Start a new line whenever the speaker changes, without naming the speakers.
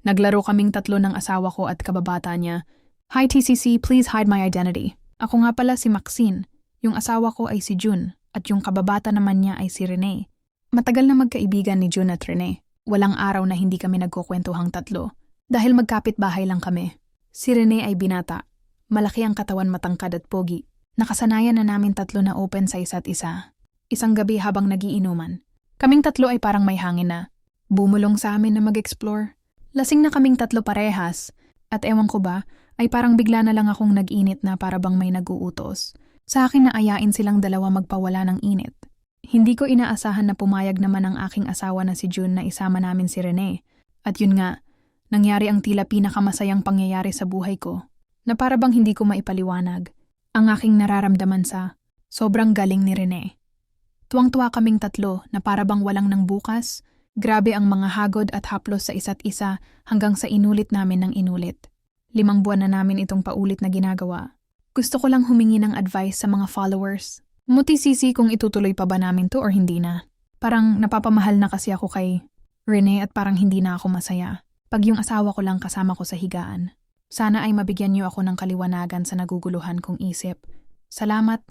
Naglaro kaming tatlo ng asawa ko at kababata niya. Hi TCC, please hide my identity. Ako nga pala si Maxine. Yung asawa ko ay si June at yung kababata naman niya ay si Rene. Matagal na magkaibigan ni June at Rene. Walang araw na hindi kami nagkukwentuhang tatlo. Dahil magkapit bahay lang kami. Si Rene ay binata. Malaki ang katawan matangkad at pogi. Nakasanayan na namin tatlo na open sa isa't isa. Isang gabi habang nagiinuman. Kaming tatlo ay parang may hangin na. Bumulong sa amin na mag-explore. Lasing na kaming tatlo parehas. At ewan ko ba, ay parang bigla na lang akong nag-init na para bang may nag-uutos. Sa akin na ayain silang dalawa magpawala ng init. Hindi ko inaasahan na pumayag naman ang aking asawa na si June na isama namin si Rene. At yun nga, nangyari ang tila pinakamasayang pangyayari sa buhay ko, na para bang hindi ko maipaliwanag. Ang aking nararamdaman sa sobrang galing ni Rene. Tuwang-tuwa kaming tatlo na para bang walang nang bukas, grabe ang mga hagod at haplos sa isa't isa hanggang sa inulit namin ng inulit. Limang buwan na namin itong paulit na ginagawa. Gusto ko lang humingi ng advice sa mga followers. Muti-sisi kung itutuloy pa ba namin to or hindi na. Parang napapamahal na kasi ako kay Rene at parang hindi na ako masaya. Pag yung asawa ko lang kasama ko sa higaan. Sana ay mabigyan niyo ako ng kaliwanagan sa naguguluhan kong isip. Salamat